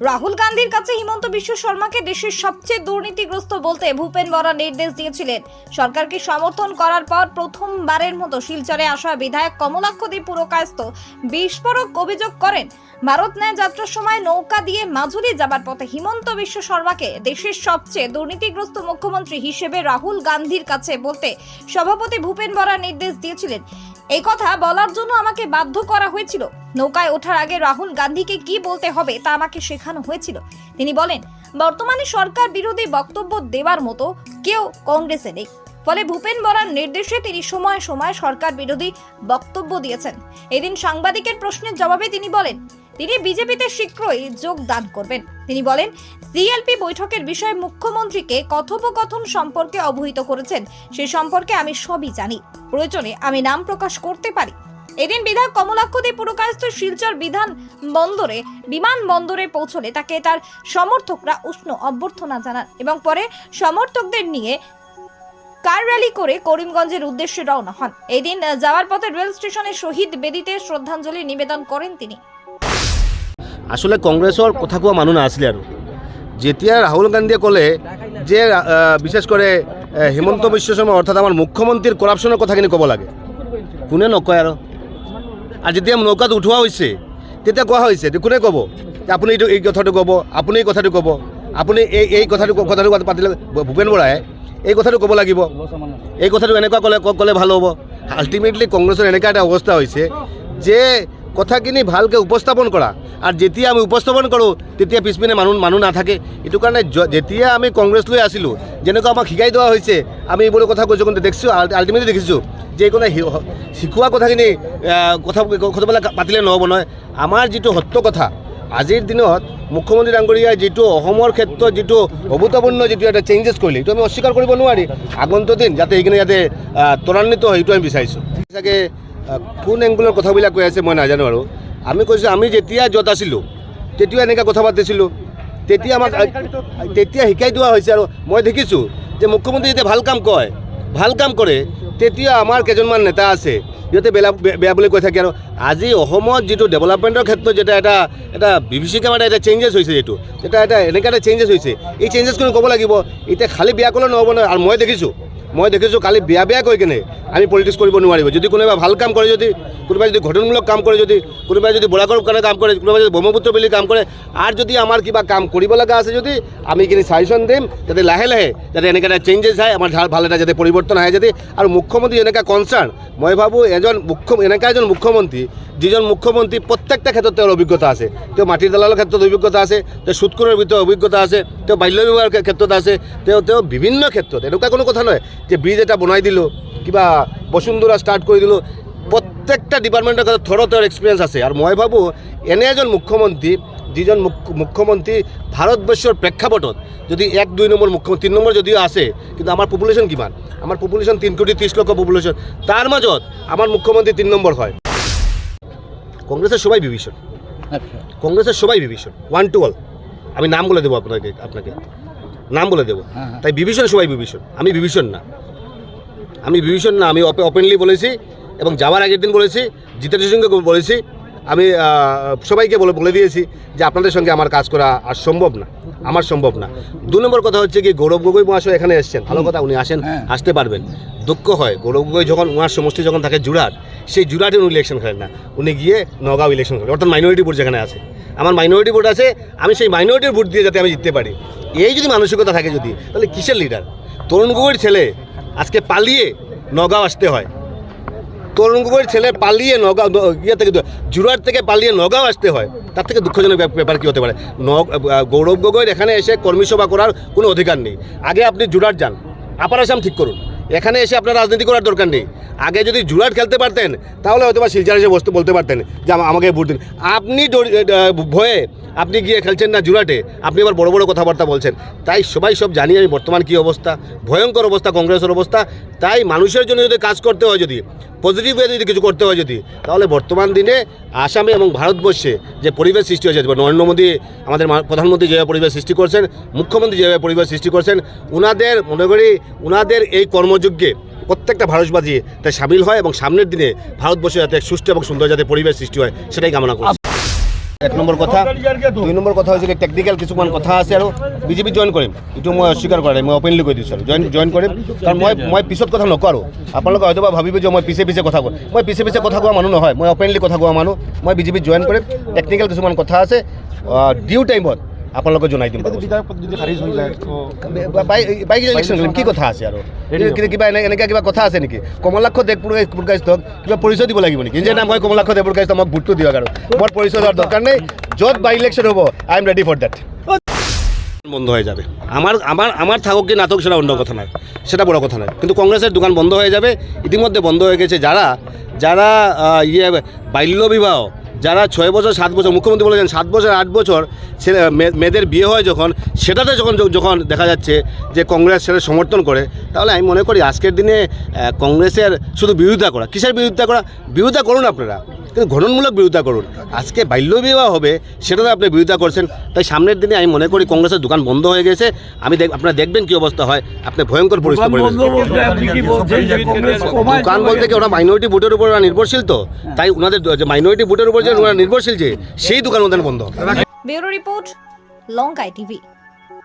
রাহুল গান্ধীর কাছে হিমন্ত বিশ্ব শর্মাকে দেশের সবচেয়ে দুর্নীতিগ্রস্ত বলতে ভূপেন বরা নির্দেশ দিয়েছিলেন। সরকারকে সমর্থন করার পর প্রথমবারের মতো শিলচরে আসা বিধায়ক কমলাক্ষদী পুরকায়স্ত বিস্ফোরক অভিযোগ করেন। ভারত ন্যায় যাত্রার সময় নৌকা দিয়ে মাজুলি যাবার পথে হিমন্ত বিশ্ব শর্মাকে দেশের সবচেয়ে দুর্নীতিগ্রস্ত মুখ্যমন্ত্রী হিসেবে রাহুল গান্ধীর কাছে বলতে সভাপতি ভূপেন বরা নির্দেশ দিয়েছিলেন। এই কথা বলার জন্য আমাকে বাধ্য করা হয়েছিল। নৌকায় ওঠার আগে রাহুল গান্ধীকে কি বলতে হবে তা আমাকে শেখানো হয়েছিল। তিনি বলেন, বর্তমানে সরকার বিরোধী বক্তব্য দেওয়ার মতো কেউ কংগ্রেসে নেই। ফলে ভূপেন বরার নির্দেশে তিনি সময় সময় সরকার বিরোধী বক্তব্য দিয়েছেন। এদিন সাংবাদিকের প্রশ্নের জবাবে তিনি বলেন, তিনি বিজেপিতে শীঘ্রই যোগদান করবেন। তিনি বলেন, সিএলপি বৈঠকের বিষয়ে মুখ্যমন্ত্রীকে কথোপকথন সম্পর্কে অবহিত করেছেন। সে সম্পর্কে আমি সবই জানি। প্রয়োজনে আমি নাম প্রকাশ করতে পারি। এদিন বিধায়ক কমলাক্ষদী পুরকায়স্থ শিলচর বিধান বন্দরে বিমান বন্দরে পৌঁছলে তাকে তার সমর্থকরা উষ্ণ অভ্যর্থনা জানান এবং পরে সমর্থকদের নিয়ে কার র্যালি করে করিমগঞ্জের উদ্দেশ্যে রওনা হন। এদিন যাওয়ার পথে ৰেল স্টেশনে শহীদ বেদিতে শ্ৰদ্ধাঞ্জলি নিবেদন করেন তিনি। আচলতে কংগ্ৰেছৰ কথা কোৱা মানুহ নাছিলে আৰু যেতিয়া ৰাহুল গান্ধীয়ে ক'লে যে বিশেষ আহ, হিমন্ত বিশ্ব শৰ্মা অৰ্থাৎ আমাৰ মুখ্যমন্ত্ৰীৰ কৰাপশ্যনৰ কথাখিনি ক'ব লাগে। কোনে নকয় আৰু আৰু যেতিয়া নৌকাত উঠোৱা হৈছে, তেতিয়া কোৱা হৈছে কোনে ক'ব? আপুনি এইটো এই কথাটো ক'ব, আপুনি এই কথাটো ক'ব, আপুনি এই এই কথাটো কথাটো পাতিলে ভূপেন বৰাই, এই কথাটো ক'ব লাগিব। এই কথাটো এনেকুৱা ক'লে ক'লে ভালো হ'ব। আল্টিমেটলি কংগ্ৰেছৰ এনেকুৱা এটা অৱস্থা হৈছে যে কথাখিনি ভালকৈ উপস্থাপন কৰা আৰু যেতিয়া আমি উপস্থাপন কৰোঁ, তেতিয়া পিছপিনে মানুহ মানুহ নাথাকে। এইটো কাৰণে যেতিয়া আমি কংগ্ৰেছ লৈ আছিলোঁ যেনেকুৱা আমাক শিকাই দিয়া হৈছে, আমি এইবোৰ কথা কৈছোঁ, কিন্তু দেখিছোঁ আল্টিমেটলি দেখিছোঁ যে কোনো শিকোৱা কথাখিনি কথা কথাবিলাক পাতিলে নহ'ব নহয়। আমাৰ যিটো সত্য কথা, আজিৰ দিনত মুখ্যমন্ত্ৰী ডাঙৰীয়াই যিটো অসমৰ ক্ষেত্ৰত যিটো অভূতপূৰ্ণ যিটো এটা চেঞ্জেছ কৰিলে, এইটো আমি অস্বীকাৰ কৰিব নোৱাৰি। আগন্তুক দিন যাতে এইখিনি যাতে ত্বৰান্বিত হয় সেইটো আমি বিচাৰিছোঁ। চাগে কোন এংগুলৰ কথাবিলাক কৈ আছে মই নাজানো আৰু। আমি কৈছোঁ, আমি যেতিয়া য'ত আছিলোঁ, তেতিয়াও এনেকৈ কথা পাতিছিলোঁ। তেতিয়া আমাক তেতিয়া শিকাই দিয়া হৈছে আৰু মই দেখিছোঁ যে মুখ্যমন্ত্ৰী যেতিয়া ভালো কাম কয়, ভালো কাম কৰে, তেতিয়া আমাৰ কেইজনমান নেতা আছে, সিহঁতে বেয়া বেয়া বুলি কৈ থাকে আৰু আজি অসমত যিটো ডেভেলপমেণ্টৰ ক্ষেত্ৰত যেতিয়া এটা এটা বিভীষিকা মানে এটা চেঞ্জেছ হৈছে এইটো এটা এটা, এনেকুৱা এটা চেঞ্জেছ হৈছে, এই চেঞ্জেছখিনি ক'ব লাগিব, এতিয়া খালী বিয়া ক'লে নহ'ব নহয়, আৰু মই দেখিছোঁ। মই দেখিছোঁ কালি বিয়া বেয়া কৈ কেনে আমি পলিটিক্স কৰিব নোৱাৰিব। যদি কোনোবাই ভালো কাম কৰে, যদি কোনোবাই যদি গঠনমূলক কাম কৰে, যদি কোনোবাই যদি বৰাকৰ কাৰণে কাম কৰে, কোনোবাই যদি ব্ৰহ্মপুত্ৰ বুলি কাম কৰে, আৰু যদি আমাৰ কিবা কাম কৰিব লগা আছে যদি, আমি এইখিনি চাজেশ্যন দিম, যাতে লাহে লাহে যাতে এনেকৈ এটা চেঞ্জেছ হয় আমাৰ ভালো এটা যাতে পৰিৱৰ্তন আহে যাতে আৰু মুখ্যমন্ত্ৰী এনেকুৱা কনচাৰ্ণ মই ভাবোঁ এজন মুখ্য এনেকুৱা এজন মুখ্যমন্ত্ৰী, যিজন মুখ্যমন্ত্ৰী প্ৰত্যেকটা ক্ষেত্ৰত তেওঁৰ অভিজ্ঞতা আছে। তেওঁ মাটিৰ দলালৰ ক্ষেত্ৰত অভিজ্ঞতা আছে, তেওঁ সুৎখোৰৰ ভিতৰত অভিজ্ঞতা আছে, তেওঁ বাল্য বিবাহৰ ক্ষে- ক্ষেত্ৰত আছে, তেওঁ তেওঁ বিভিন্ন ক্ষেত্ৰত, এনেকুৱা কোনো কথা নহয়। যে ব্ৰিজ এটা বনাই দিলোঁ কিবা বসুন্ধৰা ষ্টাৰ্ট কৰি দিলোঁ প্ৰত্যেকটা ডিপাৰ্টমেণ্টৰ ক্ষেত্ৰত থৰ তেওঁৰ এক্সপিৰিয়েঞ্চ আছে। আৰু মই ভাবোঁ এনে এজন মুখ্যমন্ত্ৰী যিজন মুখ্য- মুখ্যমন্ত্ৰী ভাৰতবৰ্ষৰ প্ৰেক্ষাপটত যদি এক দুই নম্বৰ মুখ্য তিনি নম্বৰ যদিও আছে কিন্তু আমাৰ পপুলেশ্যন কিমান? আমাৰ পপুলেশ্যন তিনি কোটি ত্ৰিছ লক্ষ পপুলেশ্যন তাৰ মাজত আমাৰ মুখ্যমন্ত্রী তিন নম্বর হয়। কংগ্রেসের সবাই বিভীষণ। কংগ্রেসের সবাই বিভীষণ। ওয়ান টু অল আমি নাম বলে দেবো আপনাকে আপনাকে। নাম বলে দেবো। তাই বিভীষণ সবাই বিভীষণ। আমি বিভীষণ না। আমি বিভীষণ না আমি ওপেনলি বলেছি এবং যাওয়ার আগের দিন বলেছি জিতেন্দ্র সিংকে বলেছি। আমি সবাইকে বলে বলে দিয়েছি যে আপনাদের সঙ্গে আমার কাজ করা আর সম্ভব না আমার সম্ভব না। দু নম্বর কথা হচ্ছে কি গৌরব গগৈ মহাশয় এখানে এসছেন। ভালো কথা উনি আসেন হ্যাঁ। আসতে পারবেন। দুঃখ হয় গৌরব গগৈ যখন ওনার সমষ্টি যখন থাকে জুরাট সেই জুরাটে উনি ইলেকশন খেলেন না। উনি গিয়ে নগাঁও ইলেকশন খেলেন, অর্থাৎ মাইনরিটি ভোট যেখানে আছে। আমার মাইনরিটি ভোট আছে, আমি সেই মাইনরিটির ভোট দিয়ে যাতে আমি জিততে পারি। এই যদি মানসিকতা থাকে যদি, তাহলে কিসের লিডার তরুণ গগৈর ছেলে আজকে পালিয়ে নগাঁও আসতে হয়। তরুণ গগৈর ছেলে পালিয়ে নগাঁও ইয়ে থেকে জুরাট থেকে পালিয়ে নগাঁও আসতে হয়, তার থেকে দুঃখজনক ব্যাপ- ব্যাপার কী হতে পারে? গৌরব গগৈর এখানে এসে কর্মী সভা করার কোনো অধিকার নেই। আগে আপনি জুরাট যান, আপার আসাম ঠিক করুন। এখানে এসে আপনার রাজনীতি করার দরকার নেই। আগে যদি জুরাট খেলতে পারতেন, তাহলে হয়তো বা শিলচর এসে বসতে বলতে পারতেন যে আমাকে ভোট দিন। আপনি ভয়ে আপনি গিয়ে খেলছেন না জুরাটে আপনি আবার বড় বড় কথাবার্তা বলছেন। তাই সবাই সব জানি আমি বর্তমান কী অবস্থা, ভয়ঙ্কর অবস্থা, কংগ্রেসের অবস্থা। তাই মানুষের জন্য যদি কাজ করতে হয় যদি পজিটিভ যদি কিছু করতে হয় যদি, তাহলে বর্তমান দিনে আসামে এবং ভারতবর্ষে যে পরিবেশ সৃষ্টি হয়েছে নরেন্দ্র মোদী, আমাদের প্রধানমন্ত্রী যেভাবে পরিবেশ সৃষ্টি করছেন, মুখ্যমন্ত্রী যেভাবে পরিবেশ সৃষ্টি করছেন, উনাদের, মনে করি, উনাদের এই কর্মযজ্ঞে প্রত্যেকটা ভারতবাসী তাই সামিল হয় এবং সামনের দিনে ভারতবর্ষে যাতে সুষ্ঠু এবং সুন্দর যাতে পরিবেশ সৃষ্টি হয়, সেটাই কামনা করছি। এক নম্বৰ কথা, দুই নম্বৰ কথা হৈছে টেকনিকেল কিছুমান কথা আছে আৰু বিজেপি জইন কৰিম এইটো মই অস্বীকাৰ কৰা নাই মই অপেনলি কৈ দিছোঁ আৰু জইন জইন কৰিম কাৰণ মই মই পিছত কথা নকওঁ আৰু। আপোনালোকে হয়তো বা ভাবিব যে মই পিছে পিছে কথা কওঁ। মই পিছে পিছে কথা কোৱা মানুহ নহয়। মই অপেনলি কথা কোৱা মানুহ। মই বিজেপিত জইন কৰিম টেকনিকেল কিছুমান কথা আছে। ডিউ টাইমত আপোনালোকে জনাই দিম বাইক ইলেকশ্যন কৰিম কি কথা আছে আৰু? কিবা- কিবা এনে এনেকৈ কিবা কথা আছে নেকি? কমলাক্ষ দেৱপুৰ পুৰকাইষ্টক কিবা পৰিচয় দিব লাগিব নেকি? যে না মই কমলাক্ষ দেৱপুৰকাইষ্ট মোক ভোটটো দিয়ক আৰু। মোৰ পৰিচয় দিয়াৰ দৰকাৰ নাই। য'ত বাই ইলেকশ্যন হ'ব I am ready for that বন্ধ হয়ে যাবে। আমার আমার আমার থাকুক কি না থাকুক সেটা অন্য কথা নয় সেটা বড় কথা নয় কিন্তু কংগ্রেসের দোকান বন্ধ হয়ে যাবে। ইতিমধ্যে বন্ধ হয়ে গেছে যারা যারা ইয়ে বাল্য বিবাহ যারা ছয় বছর, সাত বছর, মুখ্যমন্ত্রী বলেছেন সাত বছর, আট বছর ছেলে মেয়েদের বিয়ে হয় যখন, সেটাতে যখন যখন দেখা যাচ্ছে যে কংগ্রেস সেটা সমর্থন করে, তাহলে আমি মনে করি আজকের দিনে কংগ্রেসের শুধু বিরোধিতা করা, কিসের বিরোধিতা করা? বিরোধিতা করুন আপনারা। ঘটনমূলক বিরোধিতা করুন। আজকে বাল্য বিবাহ হবে সেটাতে আপনি বিরোধিতা করছেন। তাই সামনের দিনে আমি মনে করি কংগ্রেসের দোকান বন্ধ হয়ে গেছে। আমি দেখ আপনারা দেখবেন কি অবস্থা হয়। আপনি ভয়ঙ্কর পরিস্থিতি দোকান বলতে কি ওরা মাইনরিটি ভোটের উপর ওরা নির্ভরশীল তো? তাই ওনাদের মাইনরিটি ভোটের উপর যে ওরা নির্ভরশীল যে সেই দোকান ওদের বন্ধ। হবে ব্যুরো রিপোর্ট লঙ্কাই টিভি।